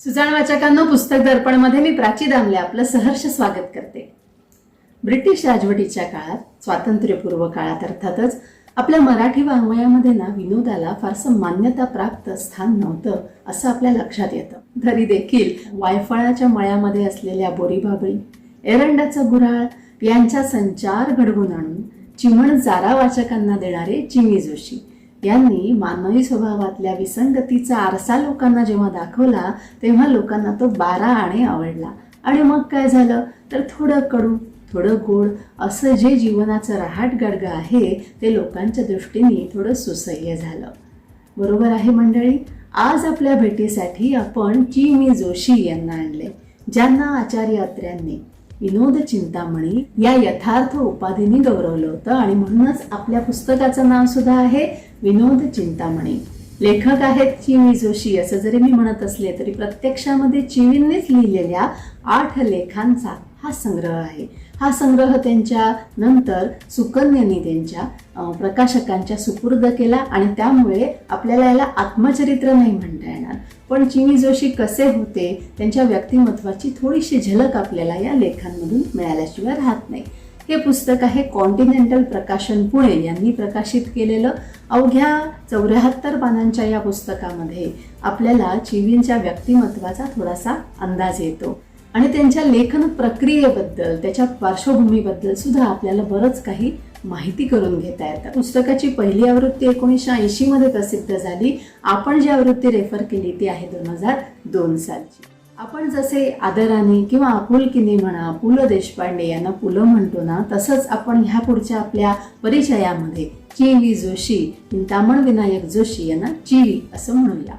सुजाण वाचकांना पुस्तक दर्पणमध्ये मी प्राची दामले आपलं सहर्ष स्वागत करते. ब्रिटिश राजवटीच्या काळात स्वातंत्र्यपूर्व काळात अर्थातच आपल्या मराठी वाङ्मयामध्ये ना विनोदाला फारसं मान्यता प्राप्त स्थान नव्हतं असं आपल्या लक्षात येतं. तरी देखील वायफळाच्या मळ्यामध्ये असलेल्या बोरीबाबळी एरंडाचा गुऱ्हाळ यांच्या संचार घडवून आणून चिमण जारा वाचकांना देणारे चिमी जोशी यांनी मानवी स्वभावातल्या विसंगतीचा आरसा लोकांना जेव्हा दाखवला तेव्हा लोकांना तो बारा आणे आवडला. आणि मग काय झालं? तर थोडं कडू थोडं गोड असं जे जीवनाचं रहाट गडग आहे ते लोकांच्या दृष्टीने थोडं सुसह्य झालं. बरोबर आहे मंडळी? आज आपल्या भेटीसाठी आपण चि मी जोशी यांना आणले ज्यांना आचार्य अत्र्यांनी. विनोद चिंतामणी या यथार्थ उपाधीने गौरवलं होतं आणि म्हणूनच आपल्या पुस्तकाचं नाव सुद्धा आहे विनोद चिंतामणी लेखक आहेत चिवी जोशी असं जरी मी म्हणत असले तरी प्रत्यक्षामध्ये चिवींनीच लिहिलेल्या आठ लेखांचा हा संग्रह आहे. हा संग्रह त्यांच्या नंतर सुकन्यांनी त्यांच्या प्रकाशकांच्या सुपूर्द केला आणि त्यामुळे आपल्याला याला आत्मचरित्र नाही म्हणता येणार. पण चिनी जोशी कसे होते त्यांच्या व्यक्तिमत्वाची थोडीशी झलक आपल्याला या लेखांमधून मिळाल्याशिवाय राहत नाही. हे पुस्तक आहे कॉन्टिनेंटल प्रकाशन पुणे यांनी प्रकाशित केलेलं. अवघ्या चौऱ्याहत्तर पानांच्या या पुस्तकामध्ये आपल्याला चिवींच्या व्यक्तिमत्वाचा थोडासा अंदाज येतो. आणि त्यांच्या लेखन प्रक्रियेबद्दल त्याच्या पार्श्वभूमीबद्दल सुद्धा आपल्याला बरंच काही माहिती करून घेता येतात पुस्तकाची पहिली आवृत्ती एकोणीसशे ऐंशी मध्ये प्रसिद्ध झाली. आपण जी आवृत्ती रेफर केली ती आहे दोन हजार दोन सालची. आपण जसे आदराने किंवा आपुलकीने म्हणा पु ल देशपांडे यांना पु ल म्हणतो ना तसंच आपण ह्या पुढच्या आपल्या परिचयामध्ये चिवी जोशी चिंतामण विनायक जोशी यांना चिवी असं म्हणूया.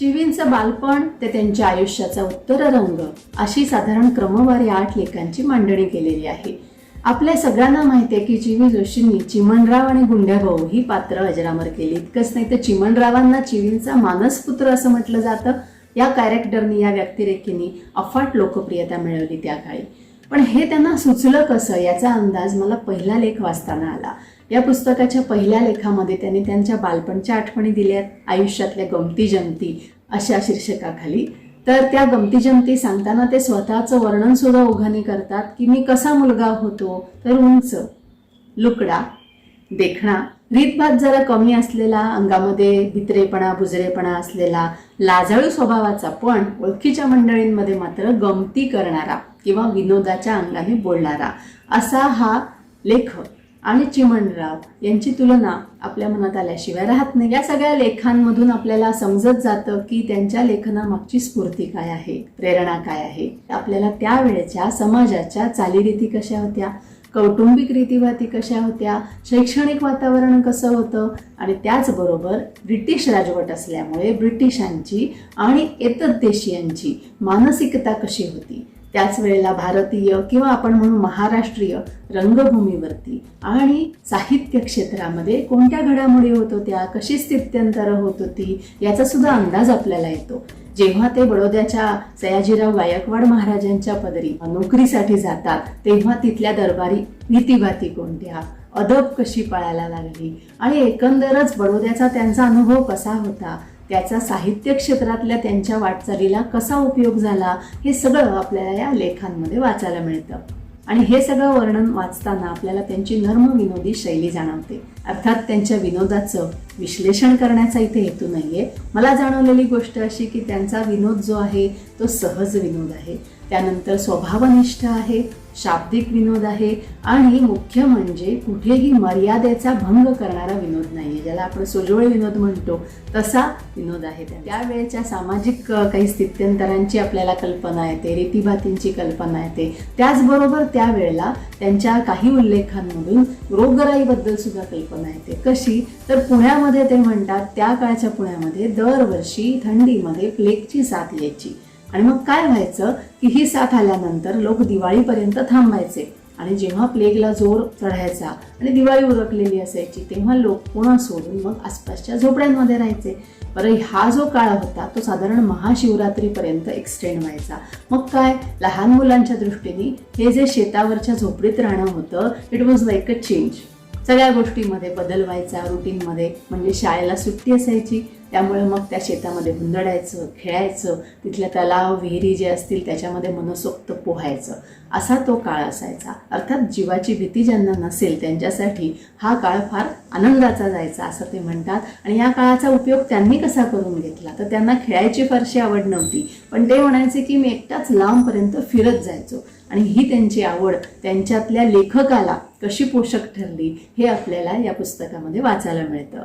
चिवींचं बालपण ते त्यांच्या आयुष्याचा उत्तर रंग अशी साधारण क्रमवारी आठ लेखांची मांडणी केलेली आहे. आपल्या सगळ्यांना माहिती आहे की चिवी जोशींनी चिमणराव आणि गुंड्याभाऊ ही पात्र अजरामर केली. इतकंच नाही तर चिमणरावांना चिवींचा मानसपुत्र असं म्हटलं जातं. या कॅरेक्टरनी या व्यक्तिरेखेनी अफाट लोकप्रियता मिळवली त्या काळी. पण हे त्यांना सुचलं कसं? याचा अंदाज मला पहिला लेख वाचताना आला. या पुस्तकाच्या पहिल्या लेखामध्ये त्यांनी त्यांच्या बालपणच्या आठवणी दिल्यात. आयुष्यातल्या गमती जमती अशा शीर्षकाखाली. तर त्या गमती जमती सांगताना ते स्वतःचं वर्णन सुद्धा ओघाने करतात की मी कसा मुलगा होतो तर उंच लुकडा देखणा. रीतभात जरा कमी असलेला अंगामध्ये भित्रेपणा बुजरेपणा असलेला लाजाळू स्वभावाचा पण ओळखीच्या मंडळींमध्ये मात्र गमती करणारा किंवा विनोदाच्या अंगाने बोलणारा असा हा लेखक. आणि चिमणराव यांची तुलना आपल्या मनात आल्याशिवाय राहत नाही. या सगळ्या लेखांमधून आपल्याला समजत जातं की त्यांच्या लेखनामागची स्फूर्ती काय आहे प्रेरणा काय आहे. आपल्याला त्यावेळेच्या समाजाच्या चालीरीती कशा होत्या कौटुंबिक रीतीभाती कशा होत्या शैक्षणिक वातावरण कसं होतं आणि त्याचबरोबर ब्रिटिश राजवट असल्यामुळे ब्रिटिशांची आणि एतद्देशीयांची मानसिकता कशी होती त्याच वेळेला भारतीय किंवा आपण म्हणू महाराष्ट्रीय रंगभूमीवरती आणि साहित्य क्षेत्रामध्ये कोणत्या घडामोडी होत होत्या कशी स्थित्यंतरं होत होती याचा सुद्धा अंदाज आपल्याला येतो. जेव्हा ते बडोद्याच्या सयाजीराव गायकवाड महाराजांच्या पदरी नोकरीसाठी जातात तेव्हा तिथल्या दरबारी रीतीभाती कोणत्या? अदब कशी पळायला लागली? आणि एकंदरच बडोद्याचा त्यांचा अनुभव कसा होता? त्याचा साहित्य क्षेत्रातल्या त्यांच्या वाटचालीला कसा उपयोग झाला हे सगळं आपल्याला या लेखांमध्ये वाचायला मिळतं. आणि हे सगळं वर्णन वाचताना आपल्याला त्यांची नर्म विनोदी शैली जाणवते. अर्थात त्यांच्या विनोदाचं विश्लेषण करण्याचा इथे हेतू नाहीये. मला जाणवलेली गोष्ट अशी की त्यांचा विनोद जो आहे तो सहज विनोद आहे. त्यानंतर स्वभावनिष्ठ आहे शाब्दिक विनोद आहे आणि मुख्य म्हणजे कुठेही मर्यादेचा भंग करणारा विनोद नाहीये. ज्याला आपण सोजवळ विनोद म्हणतो तसा विनोद आहे त्यावेळेच्या सामाजिक काही स्थित्यंतरांची आपल्याला कल्पना येते रीतीभातींची कल्पना येते. त्याचबरोबर त्यावेळेला त्यांच्या काही उल्लेखांमधून रोगराईबद्दल सुद्धा कल्पना येते. कशी? तर पुण्यामध्ये ते म्हणतात त्या काळच्या पुण्यामध्ये दरवर्षी थंडीमध्ये प्लेगची साथ यायची. आणि मग काय व्हायचं की ही साथ आल्यानंतर लोक दिवाळीपर्यंत थांबायचे. आणि जेव्हा प्लेगला जोर चढायचा आणि दिवाळी उरकलेली असायची तेव्हा लोक पुन्हा सोडून मग आसपासच्या झोपड्यांमध्ये राहायचे. बरं हा जो काळ होता तो साधारण महाशिवरात्रीपर्यंत एक्सटेंड व्हायचा. मग काय? लहान मुलांच्या दृष्टीने हे जे शेतावरच्या झोपडीत राहणं होतं it was like a change सगळ्या गोष्टीमध्ये बदल व्हायचा रुटीनमध्ये म्हणजे शाळेला सुट्टी असायची त्यामुळे मग त्या शेतामध्ये हुंदडायचं खेळायचं तिथल्या तलाव विहिरी जे असतील त्याच्यामध्ये मनसोक्त पोहायचं. असा तो काळ असायचा. अर्थात जीवाची भीती ज्यांना नसेल त्यांच्यासाठी हा काळ फार आनंदाचा जायचा असं ते म्हणतात. आणि या काळाचा उपयोग त्यांनी कसा करून घेतला? तर त्यांना खेळायची फारशी आवड नव्हती. पण ते म्हणायचे की मी एकटाच लांबपर्यंत फिरत जायचो. आणि ही त्यांची आवड त्यांच्यातल्या लेखकाला कशी पोषक ठरली हे आपल्याला या पुस्तकामध्ये वाचायला मिळतं.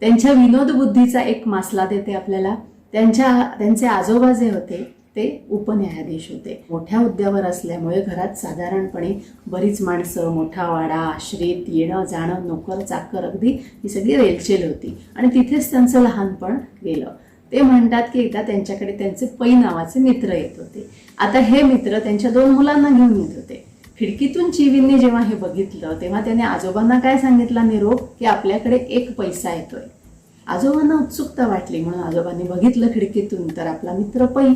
त्यांच्या विनोद बुद्धीचा एक मासला देते आपल्याला. त्यांच्या त्यांचे आजोबा जे होते ते उपन्यायाधीश होते. मोठ्या हुद्द्यावर असल्यामुळे घरात साधारणपणे बरीच माणसं मोठा वाडा आश्रित येणं जाणं नोकर चाकर अगदी ही सगळी रेलचेल होती. आणि तिथेच त्यांचं लहानपण गेलं. ते म्हणतात की एकदा त्यांच्याकडे त्यांचे पै नावाचे मित्र येत होते. आता हे मित्र त्यांच्या दोन मुलांना घेऊन येत होते. खिडकीतून चिवींनी जेव्हा हे बघितलं तेव्हा त्याने आजोबांना काय सांगितला निरोप की आपल्याकडे एक पैसा येतोय. आजोबांना उत्सुकता वाटली म्हणून आजोबांनी बघितलं खिडकीतून तर आपला मित्र पै.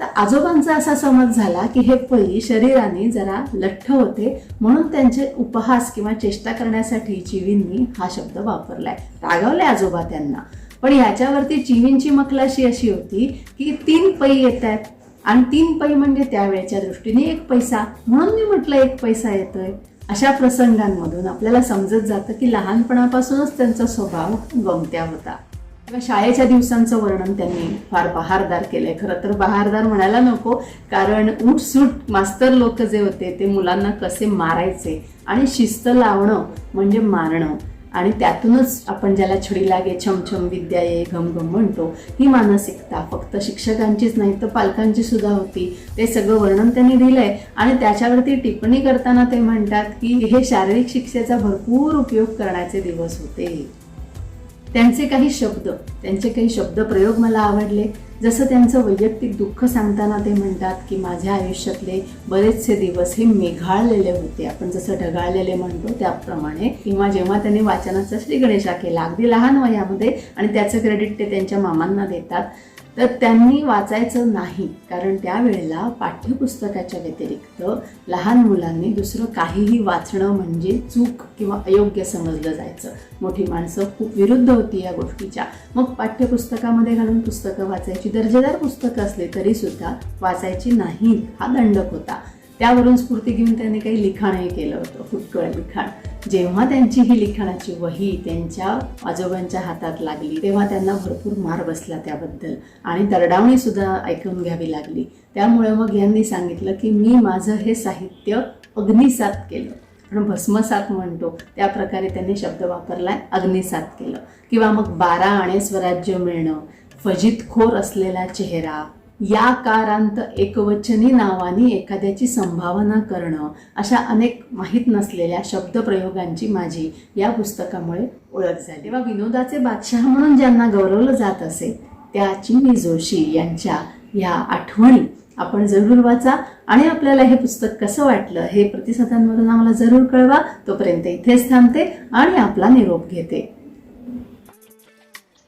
तर आजोबांचा असा समज झाला की हे पै शरीराने जरा लठ्ठ होते म्हणून त्यांचे उपहास किंवा चेष्टा करण्यासाठी चिवींनी हा शब्द वापरलाय. रागावले आजोबा त्यांना. पण याच्यावरती चिवींची मखलाशी अशी होती की तीन पै येत आहेत आणि तीन पै म्हणजे त्यावेळेच्या दृष्टीने एक पैसा. म्हणून मी म्हटलं एक पैसा येतोय. अशा प्रसंगांमधून आपल्याला समजत जातं की लहानपणापासूनच त्यांचा स्वभाव गमत्या होता. किंवा शाळेच्या दिवसांचं वर्णन त्यांनी फार बहारदार केलंय. खरं तर बहारदार म्हणायला नको कारण उठसूट मास्तर लोक जे होते ते मुलांना कसे मारायचे आणि शिस्त लावणं म्हणजे मारणं. आणि त्यातूनच आपण ज्याला छडी लागे छमछम विद्या ये घम घम म्हणतो ही मानसिकता फक्त शिक्षकांचीच नाही तर पालकांची सुद्धा होती. ते सगळं वर्णन त्यांनी दिलंय आणि त्याच्यावरती टिप्पणी करताना ते म्हणतात की हे शारीरिक शिक्षेचा भरपूर उपयोग करण्याचे दिवस होते. त्यांचे काही शब्द त्यांचे काही शब्द प्रयोग मला आवडले. जसं त्यांचं वैयक्तिक दुःख सांगताना ते म्हणतात की माझ्या आयुष्यातले बरेचसे दिवस हे मेघाळलेले होते. आपण जसं ढगाळलेले म्हणतो त्याप्रमाणे. किंवा जेव्हा त्यांनी वाचनाचा श्री गणेशा केला अगदी लहान वयामध्ये आणि त्याचं क्रेडिट ते त्यांच्या मामांना देतात. तर त्यांनी वाचायचं नाही कारण त्यावेळेला पाठ्यपुस्तकाच्या व्यतिरिक्त लहान मुलांनी दुसरं काहीही वाचणं म्हणजे चूक किंवा अयोग्य समजलं जायचं. मोठी माणसं खूप विरुद्ध होती या गोष्टीच्या. मग पाठ्यपुस्तकामध्ये घालून पुस्तकं वाचायची दर्जेदार पुस्तकं असले तरीसुद्धा वाचायची नाही हा दंडक होता. त्यावरून स्फूर्ती घेऊन त्यांनी काही लिखाणही केलं होतं फुटकळ लिखाण जेव्हा त्यांची ही लिखाणाची वही त्यांच्या आजोबांच्या हातात लागली तेव्हा त्यांना भरपूर मार बसला त्याबद्दल. आणि दरडावणी सुद्धा ऐकून घ्यावी लागली. त्यामुळे मग यांनी सांगितलं की मी माझं हे साहित्य अग्निसात केलं. आपण भस्मसात म्हणतो त्या प्रकारे त्यांनी शब्द वापरलाय अग्निसात केलं. किंवा मग बारा आणे स्वराज्य मिळणं फजितखोर असलेला चेहरा या कारांत एकवचनी नावानी एखाद्याची संभावना करणं अशा अनेक माहीत नसलेल्या शब्दप्रयोगांची माझी या पुस्तकामुळे ओळख झाली. तेव्हा विनोदाचे बादशहा म्हणून ज्यांना गौरवलं जात असे त्या चिनी जोशी यांच्या ह्या आठवणी आपण जरूर वाचा आणि आपल्याला हे पुस्तक कसं वाटलं हे प्रतिसादांमधून आम्हाला जरूर कळवा. तोपर्यंत इथेच थांबते आणि आपला निरोप घेते.